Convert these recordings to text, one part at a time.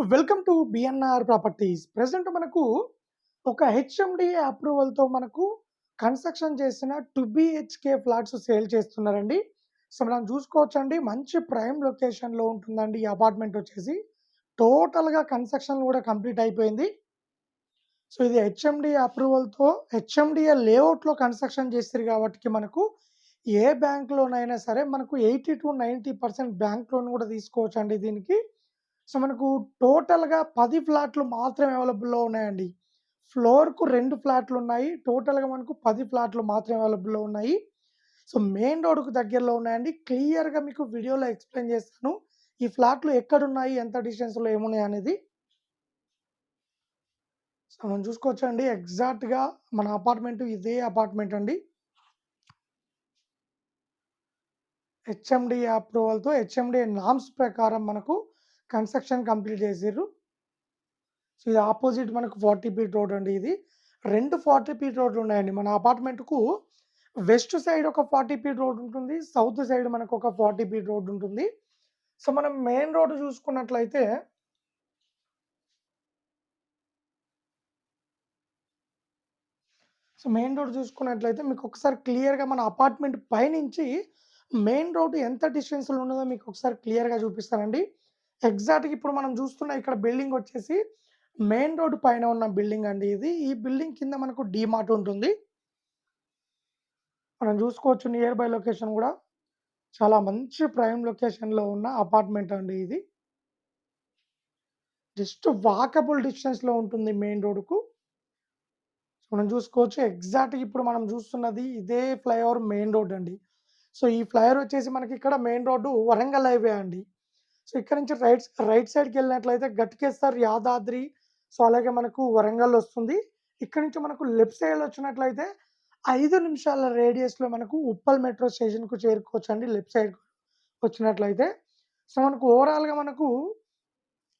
Welcome to BNR properties. Present మనకు ఒక HMD అప్రూవల్‌తో మనకు కన్‌స్ట్రక్షన్ చేసిన టూ బీహెచ్‌కే ఫ్లాట్స్ సేల్ చేస్తున్నారండి. సో, మనం చూసుకోవచ్చండి మంచి ప్రైమ్ లొకేషన్‌లో ఉంటుందండి ఈ అపార్ట్మెంట్ వచ్చేసి. టోటల్‌గా కన్‌స్ట్రక్షన్ కూడా కంప్లీట్ అయిపోయింది. సో, ఇది హెచ్ఎండిఏ అప్రూవల్‌తో హెచ్ఎండిఏ లేఅవుట్‌లో కన్‌స్ట్రక్షన్ చేస్తారు కాబట్టి మనకు ఏ బ్యాంక్‌లోనైనా సరే మనకు 80-90% బ్యాంక్ లోన్ కూడా తీసుకోవచ్చండి దీనికి. సో, మనకు టోటల్‌గా పది ఫ్లాట్‌లు మాత్రమే అవైలబుల్‌లో ఉన్నాయండి. ఫ్లోర్‌కు రెండు ఫ్లాట్లు ఉన్నాయి టోటల్‌గా మనకు పది ఫ్లాట్‌లు మాత్రమే అవైలబుల్‌లో ఉన్నాయి. సో, మెయిన్ రోడ్‌కు దగ్గరలో ఉన్నాయండి. క్లియర్‌గా మీకు వీడియోలో ఎక్స్‌ప్లెయిన్ చేస్తాను. ఈ ఫ్లాట్‌లు ఎక్కడున్నాయి? ఎంత డిస్టెన్స్‌లో ఏమున్నాయి అనేది. సో, మనం చూసుకోవచ్చండి ఎగ్జాక్ట్‌గా మన అపార్ట్మెంట్ ఇదే అపార్ట్మెంట్ అండి. హెచ్ఎండి అప్రూవల్‌తో హెచ్ఎండి నామ్స్ ప్రకారం మనకు కన్‌స్ట్రక్షన్ కంప్లీట్ చేసిర్రు. సో, ఇది ఆపోజిట్ మనకు 40 ఫీట్ రోడ్ అండి ఇది. 2 40 ఫీట్ రోడ్‌లు ఉన్నాయండి. మన అపార్ట్మెంట్‌కు వెస్ట్ సైడ్ ఒక 40 ఫీట్ రోడ్ ఉంటుంది. సౌత్ సైడ్ మనకు ఒక 40 ఫీట్ రోడ్ ఉంటుంది. సో, మనం మెయిన్ రోడ్ చూసుకున్నట్లయితే సో, మెయిన్ రోడ్ చూసుకున్నట్లయితే మీకు ఒకసారి క్లియర్‌గా మన అపార్ట్మెంట్ పైనుంచి మెయిన్ రోడ్ ఎంత డిస్టెన్స్‌లో ఉన్నదో మీకు ఒకసారి క్లియర్‌గా చూపిస్తానండి. ఎగ్జాక్ట్‌గా ఇప్పుడు మనం చూస్తున్న ఇక్కడ బిల్డింగ్ వచ్చేసి మెయిన్ రోడ్ పైన ఉన్న బిల్డింగ్ అండి ఇది. ఈ బిల్డింగ్ కింద మనకు డీమార్ట్ ఉంటుంది. మనం చూసుకోవచ్చు నియర్ బై లొకేషన్ కూడా చాలా మంచి ప్రైమ్ లొకేషన్‌లో ఉన్న అపార్ట్మెంట్ అండి ఇది. జస్ట్ వాకబుల్ డిస్టెన్స్‌లో ఉంటుంది మెయిన్ రోడ్‌కు. మనం చూసుకోవచ్చు ఎగ్జాక్ట్‌గా ఇప్పుడు మనం చూస్తున్నది ఇదే ఫ్లైఓవర్ మెయిన్ రోడ్ అండి. సో, ఈ ఫ్లైఓవర్ వచ్చేసి మనకి ఇక్కడ మెయిన్ రోడ్డు వరంగల్ హైవే అండి. సో, ఇక్కడ నుంచి రైట్ రైట్ సైడ్కి వెళ్ళినట్లయితే గట్కేసర్, యాదాద్రి సో, అలాగే మనకు వరంగల్ వస్తుంది. ఇక్కడ నుంచి మనకు లెఫ్ట్ సైడ్ వచ్చినట్లయితే ఐదు నిమిషాల రేడియస్‌లో మనకు ఉప్పల్ మెట్రో స్టేషన్‌కు చేరుకోవచ్చు అండి లెఫ్ట్ సైడ్ వచ్చినట్లయితే. సో, మనకు ఓవరాల్‌గా మనకు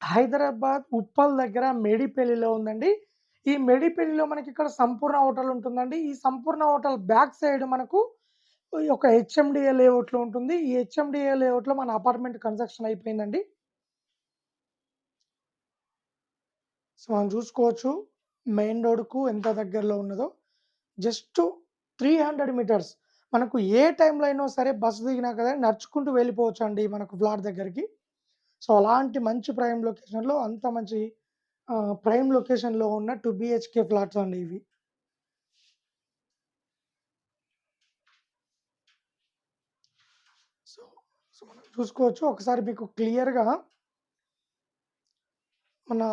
హైదరాబాద్ ఉప్పల్ దగ్గర మేడిపల్లిలో ఉందండి. ఈ మేడిపల్లిలో మనకి ఇక్కడ సంపూర్ణ హోటల్ ఉంటుందండి. ఈ సంపూర్ణ హోటల్ బ్యాక్ సైడ్ మనకు ఒక హెచ్ఎండిఏ లేఅవుట్‌లో ఉంటుంది. ఈ హెచ్ఎండిఏ లేఅవుట్‌లో మన అపార్ట్మెంట్ కన్‌స్ట్రక్షన్ అయిపోయిందండి. సో, మనం చూసుకోవచ్చు మెయిన్ రోడ్‌కు ఎంత దగ్గరలో ఉన్నదో. జస్ట్ 300 మీటర్స్ మనకు ఏ టైంలో అయినా సరే బస్సు దిగినా కదా నడుచుకుంటూ వెళ్ళిపోవచ్చండి మనకు ఫ్లాట్ దగ్గరికి. సో, అలాంటి మంచి ప్రైమ్ లొకేషన్‌లో అంత మంచి ప్రైమ్ లొకేషన్‌లో ఉన్న టూ బీహెచ్‌కే ఫ్లాట్స్ అండి ఇవి. సో, సో, మనం చూసుకోవచ్చు ఒకసారి మీకు క్లియర్‌గా మన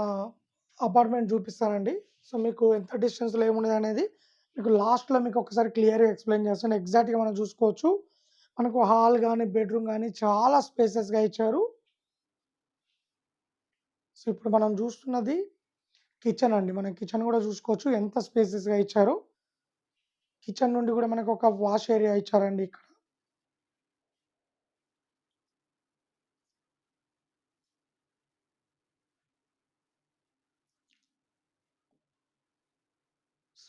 అపార్ట్మెంట్ చూపిస్తానండి. సో, మీకు ఎంత డిస్టెన్స్‌లో ఏమున్నదనేది మీకు లాస్ట్‌లో మీకు ఒకసారి క్లియర్‌గా ఎక్స్‌ప్లెయిన్ చేస్తాను. ఎగ్జాక్ట్‌గా మనం చూసుకోవచ్చు. మనకు హాల్ కానీ బెడ్‌రూమ్ కానీ చాలా స్పేసెస్‌గా ఇచ్చారు. సో, ఇప్పుడు మనం చూస్తున్నది కిచెన్ అండి. మనం కిచెన్ కూడా చూసుకోవచ్చు ఎంత స్పేసెస్‌గా ఇచ్చారో. కిచెన్ నుండి కూడా మనకు ఒక వాష్ ఏరియా ఇచ్చారండి ఇక్కడ.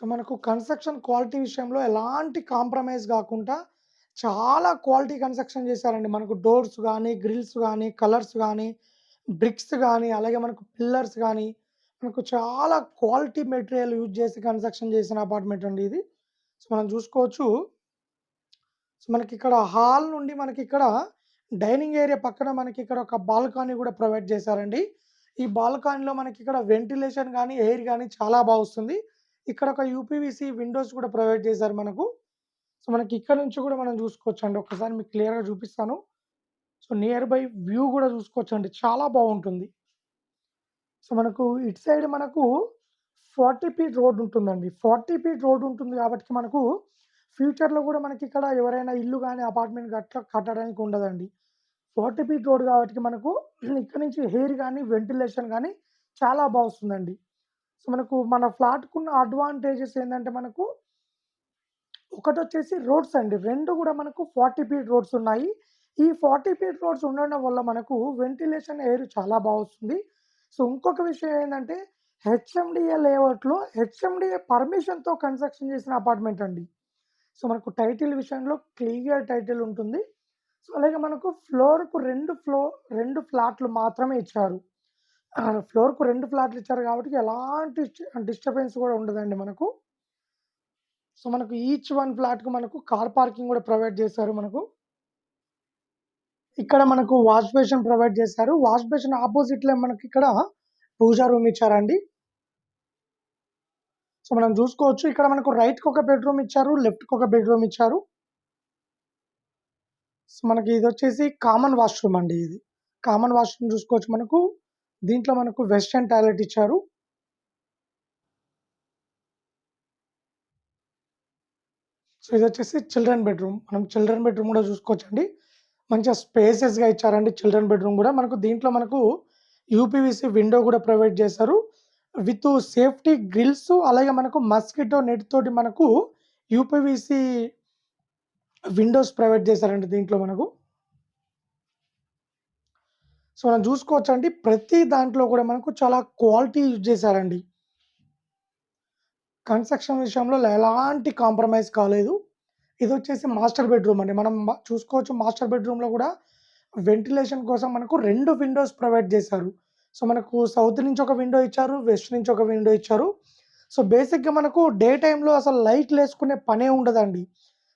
సో, మనకు కన్‌స్ట్రక్షన్ క్వాలిటీ విషయంలో ఎలాంటి కాంప్రమైజ్ కాకుండా చాలా క్వాలిటీ కన్‌స్ట్రక్షన్ చేశారండి. మనకు డోర్స్ కానీ గ్రిల్స్ కానీ కలర్స్ కానీ బ్రిక్స్ కానీ అలాగే మనకు పిల్లర్స్ కానీ మనకు చాలా క్వాలిటీ మెటీరియల్ యూజ్ చేసి కన్‌స్ట్రక్షన్ చేసిన అపార్ట్మెంట్ అండి ఇది. సో, మనం చూసుకోవచ్చు. సో, మనకి ఇక్కడ హాల్ నుండి మనకి ఇక్కడ డైనింగ్ ఏరియా పక్కన మనకి ఇక్కడ ఒక బాల్కానీ కూడా ప్రొవైడ్ చేశారండి. ఈ బాల్కనీలో మనకిక్కడ వెంటిలేషన్ కానీ ఎయిర్ కానీ చాలా బాగుస్తుంది ఇక్కడ ఒక యూపీవీసీ విండోస్ కూడా ప్రొవైడ్ చేశారు మనకు. సో, మనకి ఇక్కడ నుంచి కూడా మనం చూసుకోవచ్చండి. ఒకసారి మీకు క్లియర్‌గా చూపిస్తాను. సో, నియర్ బై వ్యూ కూడా చూసుకోవచ్చండి. చాలా బాగుంటుంది సో, మనకు ఇటు సైడ్ మనకు 40 ఫీట్ రోడ్ ఉంటుందండి. 40 ఫీట్ రోడ్ ఉంటుంది కాబట్టి మనకు ఫ్యూచర్‌లో కూడా మనకి ఇక్కడ ఎవరైనా ఇల్లు కానీ అపార్ట్మెంట్ కట్ట కట్టడానికి ఉండదండి. 40 ఫీట్ రోడ్ కాబట్టి మనకు ఇక్కడ నుంచి హెయిర్ కానీ వెంటిలేషన్ కానీ చాలా బా సో, మనకు మన ఫ్లాట్‌కున్న అడ్వాంటేజెస్ ఏంటంటే మనకు ఒకటొచ్చేసి రోడ్స్ అండి. రెండు కూడా మనకు 40 ఫీట్ రోడ్స్ ఉన్నాయి. ఈ 40 ఫీట్ రోడ్స్ ఉండడం వల్ల మనకు వెంటిలేషన్, ఎయిర్ చాలా బాగా వస్తుంది. సో, ఇంకొక విషయం ఏంటంటే హెచ్ఎండిఏ లేఅవుట్‌లో హెచ్ఎండిఏ పర్మిషన్‌తో కన్‌స్ట్రక్షన్ చేసిన అపార్ట్మెంట్ అండి. సో, మనకు టైటిల్ విషయంలో క్లియర్ టైటిల్ ఉంటుంది. సో, అలాగే మనకు ఫ్లోర్‌కు రెండు ఫ్లో రెండు ఫ్లాట్‌లు మాత్రమే ఇచ్చారు. ఆ! ఫ్లోర్‌కు రెండు ఫ్లాట్లు ఇచ్చారు కాబట్టి ఎలాంటి డిస్టర్బెన్స్ కూడా ఉండదండి మనకు. సో, మనకు ఈచ్ వన్ ఫ్లాట్‌కి మనకు కార్ పార్కింగ్ కూడా ప్రొవైడ్ చేశారు మనకు. ఇక్కడ మనకు వాష్ బేషన్ ప్రొవైడ్ చేశారు. వాష్ బేషన్ ఆపోజిట్లో మనకి ఇక్కడ పూజా రూమ్ ఇచ్చారండి. సో, మనం చూసుకోవచ్చు ఇక్కడ మనకు రైట్‌కి ఒక బెడ్‌రూమ్ ఇచ్చారు. లెఫ్ట్‌కి ఒక బెడ్‌రూమ్ ఇచ్చారు. సో, మనకి ఇదొచ్చేసి కామన్ వాష్‌రూమ్ అండి ఇది. కామన్ వాష్‌రూమ్ చూసుకోవచ్చు మనకు. దీంట్లో మనకు వెస్టర్న్ టాయిలెట్ ఇచ్చారు. సో, ఇది వచ్చేసి చిల్డ్రన్ బెడ్‌రూమ్. మనం చిల్డ్రన్ బెడ్‌రూమ్ కూడా చూసుకోవచ్చండి. మంచిగా స్పేసెస్గా ఇచ్చారండి చిల్డ్రన్ బెడ్‌రూమ్ కూడా. మనకు దీంట్లో మనకు యూపీవీసీ విండో కూడా ప్రొవైడ్ చేశారు. విత్ సేఫ్టీ గ్రిల్స్ అలాగే మనకు మస్కిటో నెట్ తోటి మనకు యూపీవీసీ విండోస్ ప్రొవైడ్ చేశారండి దీంట్లో మనకు. సో, మనం చూసుకోవచ్చండి ప్రతి దాంట్లో కూడా మనకు చాలా క్వాలిటీ యూజ్ చేశారండి. కన్‌స్ట్రక్షన్ విషయంలో ఎలాంటి కాంప్రమైజ్ కాలేదు. ఇది వచ్చేసి మాస్టర్ బెడ్‌రూమ్ అండి. మనం చూసుకోవచ్చు మాస్టర్ బెడ్‌రూమ్‌లో కూడా వెంటిలేషన్ కోసం మనకు రెండు విండోస్ ప్రొవైడ్ చేశారు. సో, మనకు సౌత్ నుంచి ఒక విండో ఇచ్చారు. వెస్ట్ నుంచి ఒక విండో ఇచ్చారు. సో, బేసిక్‌గా మనకు డే టైంలో అసలు లైట్‌లేసుకునే పనే ఉండదండి.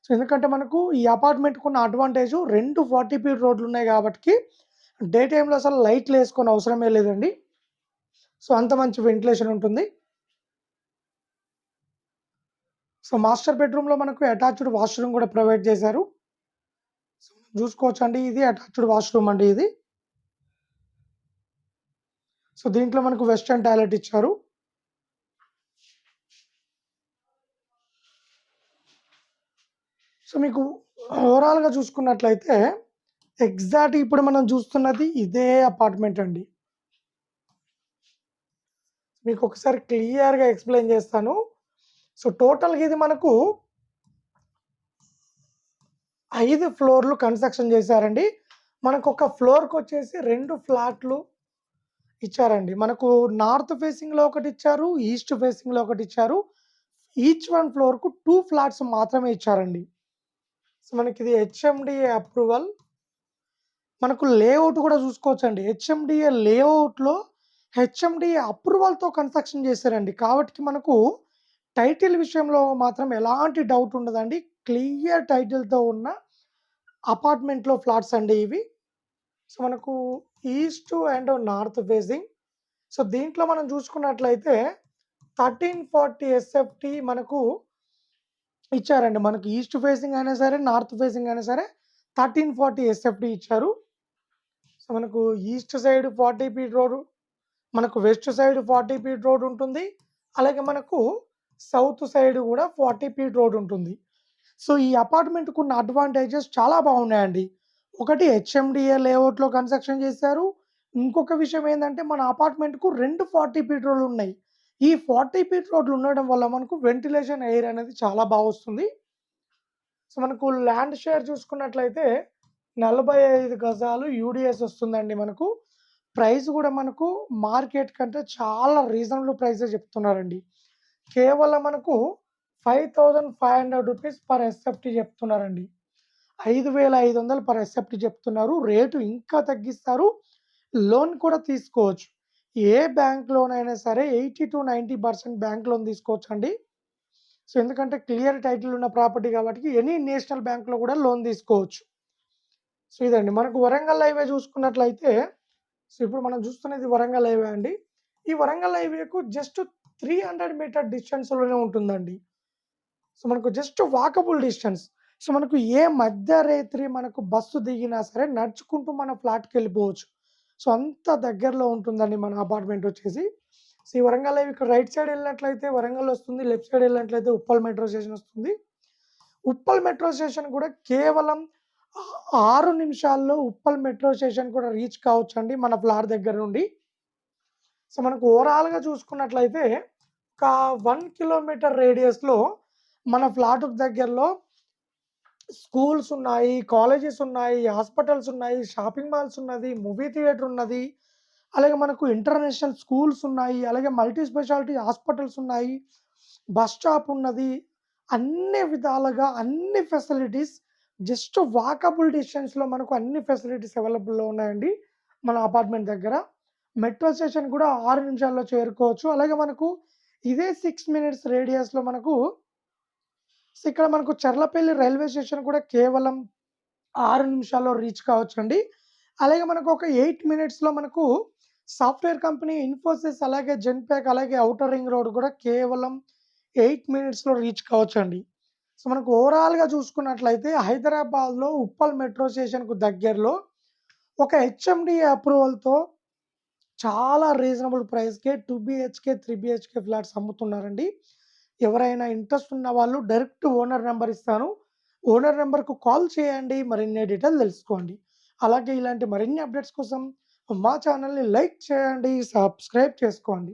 సో, ఎందుకంటే మనకు ఈ అపార్ట్మెంట్‌కున్న అడ్వాంటేజ్ రెండు ఫార్టీ ఫీట్ రోడ్లున్నాయి కాబట్టి డే టైంలో అసలు లైట్లు వేసుకొని అవసరమే లేదండి. సో, అంత మంచి వెంటిలేషన్ ఉంటుంది. సో, మాస్టర్ బెడ్‌రూమ్‌లో మనకు అటాచ్డ్ వాష్‌రూమ్ కూడా ప్రొవైడ్ చేశారు. సో, చూసుకోవచ్చండి ఇది అటాచ్డ్ వాష్‌రూమ్ అండి ఇది. సో, దీంట్లో మనకు వెస్టర్న్ టాయిలెట్ ఇచ్చారు. సో, మీకు ఓవరాల్‌గా చూసుకున్నట్లయితే ఎగ్జాక్ట్ ఇప్పుడు మనం చూస్తున్నది ఇదే అపార్ట్మెంట్ అండి. మీకు ఒకసారి క్లియర్‌గా ఎక్స్‌ప్లెయిన్ చేస్తాను. సో, టోటల్‌గా ఇది మనకు ఐదు ఫ్లోర్‌లు కన్‌స్ట్రక్షన్ చేశారండి. మనకొక ఫ్లోర్‌కొచ్చేసి 2 ఫ్లాట్లు ఇచ్చారండి. మనకు నార్త్ ఫేసింగ్‌లో ఒకటి ఇచ్చారు ఈస్ట్ ఫేసింగ్‌లో ఒకటి ఇచ్చారు ఈచ్ వన్ ఫ్లోర్‌కు టూ ఫ్లాట్స్ మాత్రమే ఇచ్చారండి. సో, మనకిది హెచ్ఎండి అప్రూవల్. మనకు లేఅవుట్ కూడా చూసుకోవచ్చండి. హెచ్ఎండీఏ లేఅవుట్‌లో హెచ్ఎండీఏ అప్రూవల్‌తో కన్‌స్ట్రక్షన్ చేశారండి. కాబట్టి మనకు టైటిల్ విషయంలో మాత్రం ఎలాంటి డౌట్ ఉండదండి. క్లియర్ టైటిల్‌తో ఉన్న అపార్ట్మెంట్‌లో ఫ్లాట్స్ అండి ఇవి. సో, మనకు east and north facing. So, దీంట్లో మనం చూసుకున్నట్లయితే 1340 ఎస్ఎఫ్‌టి మనకు ఇచ్చారండి. మనకు ఈస్ట్ ఫేసింగ్ అయినా సరే, నార్త్ ఫేసింగ్ అయినా సరే 1340 ఎస్ఎఫ్‌టి ఇచ్చారు. సో, మనకు ఈస్ట్ సైడ్ 40 ఫీట్ రోడ్, మనకు వెస్ట్ సైడ్ 40 ఫీట్ రోడ్ ఉంటుంది. అలాగే మనకు సౌత్ సైడ్ కూడా 40 ఫీట్ రోడ్ ఉంటుంది. సో, ఈ అపార్ట్మెంట్‌కున్న అడ్వాంటేజెస్ చాలా బాగున్నాయండి. ఒకటి హెచ్ఎండిఏ లేఅవుట్‌లో కన్‌స్ట్రక్షన్ చేశారు. ఇంకొక విషయం ఏంటంటే మన అపార్ట్మెంట్‌కు 2 40 ఫీట్ రోడ్లున్నాయి. ఈ 40 ఫీట్ రోడ్లు ఉండడం వల్ల మనకు వెంటిలేషన్ ఎయిర్ అనేది చాలా బాగా వస్తుంది సో, మనకు ల్యాండ్ షేర్ చూసుకున్నట్లయితే 45 గజాలు యూడిఎస్ వస్తుందండి మనకు. ప్రైస్ కూడా మనకు మార్కెట్ కంటే చాలా రీజనబుల్ ప్రైసే చెప్తున్నారండి. కేవలం మనకు 5500 రూపీస్ పర్ ఎస్ఎఫ్టీ చెప్తున్నారండి. 5500 పర్ ఎస్ఎఫ్టీ చెప్తున్నారు. రేటు ఇంకా తగ్గిస్తారు. లోన్ కూడా తీసుకోవచ్చు. ఏ బ్యాంక్ లోన్ అయినా సరే 80-90% బ్యాంక్ లోన్ తీసుకోవచ్చండి. సో, ఎందుకంటే క్లియర్ టైటిల్ ఉన్న ప్రాపర్టీ కాబట్టి ఎనీ నేషనల్ బ్యాంక్‌లో కూడా లోన్ తీసుకోవచ్చు. సో, ఇదండి. మనకు వరంగల్ హైవే చూసుకున్నట్లయితే సో, ఇప్పుడు మనం చూస్తున్నది వరంగల్ హైవే అండి. ఈ వరంగల్ హైవేకు జస్ట్ 300 మీటర్ డిస్టెన్స్‌లోనే ఉంటుందండి. సో, మనకు జస్ట్ వాకబుల్ డిస్టెన్స్. సో, మనకు ఏ మధ్యరాత్రి మనకు బస్సు దిగినా సరే నడుచుకుంటూ మన ఫ్లాట్కి వెళ్ళిపోవచ్చు సో, అంత దగ్గరలో ఉంటుందండి మన అపార్ట్మెంట్ వచ్చేసి. సో, ఈ వరంగల్ హైవే ఇక్కడ రైట్ సైడ్ వెళ్ళినట్లయితే వరంగల్ వస్తుంది. లెఫ్ట్ సైడ్ వెళ్ళినట్లయితే ఉప్పల్ మెట్రో స్టేషన్ వస్తుంది. ఉప్పల్ మెట్రో స్టేషన్ కూడా కేవలం ఆరు నిమిషాల్లో ఉప్పల్ మెట్రో స్టేషన్ కూడా రీచ్ కావచ్చండి మన ఫ్లాట్ దగ్గర నుండి. సో, మనకు ఓవరాల్‌గా చూసుకున్నట్లయితే ఒక వన్ కిలోమీటర్ రేడియస్‌లో మన ఫ్లాట్ దగ్గరలో స్కూల్స్ ఉన్నాయి, కాలేజెస్ ఉన్నాయి, హాస్పిటల్స్ ఉన్నాయి, షాపింగ్ మాల్స్ ఉన్నది, మూవీ థియేటర్ ఉన్నది. అలాగే మనకు ఇంటర్నేషనల్ స్కూల్స్ ఉన్నాయి. అలాగే మల్టీ స్పెషాలిటీ హాస్పిటల్స్ ఉన్నాయి. బస్ స్టాప్ ఉన్నది. అన్ని విధాలుగా అన్ని ఫెసిలిటీస్ జస్ట్ వాకబుల్ డిస్టెన్స్‌లో మనకు అన్ని ఫెసిలిటీస్ అవైలబుల్‌లో ఉన్నాయండి. మన అపార్ట్మెంట్ దగ్గర. మెట్రో స్టేషన్ కూడా ఆరు నిమిషాల్లో చేరుకోవచ్చు. అలాగే మనకు ఇదే సిక్స్ మినిట్స్ రేడియస్‌లో మనకు ఇక్కడ మనకు చర్లపల్లి రైల్వే స్టేషన్ కూడా కేవలం ఆరు నిమిషాల్లో రీచ్ కావచ్చు అండి అలాగే మనకు ఒక ఎయిట్ మినిట్స్‌లో మనకు సాఫ్ట్‌వేర్ కంపెనీ ఇన్ఫోసిస్ అలాగే జెన్‌పాక్ అలాగే ఔటర్ రింగ్ రోడ్ కూడా కేవలం ఎయిట్ మినిట్స్‌లో రీచ్ కావచ్చు అండి సో, మనకు ఓవరాల్‌గా చూసుకున్నట్లయితే హైదరాబాద్‌లో ఉప్పల్ మెట్రో స్టేషన్‌కు దగ్గరలో ఒక హెచ్ఎండి అప్రూవల్‌తో చాలా reasonable ప్రైస్‌కే two BHK, three BHK flats అమ్ముతున్నారండి. ఎవరైనా ఇంట్రెస్ట్ ఉన్న వాళ్ళు డైరెక్ట్ ఓనర్ నెంబర్ ఇస్తాను. ఓనర్ నెంబర్కు కాల్ చేయండి. మరిన్ని డీటెయిల్ తెలుసుకోండి. అలాగే ఇలాంటి మరిన్ని అప్డేట్స్ కోసం మా ఛానల్ని లైక్ చేయండి. సబ్స్క్రైబ్ చేసుకోండి.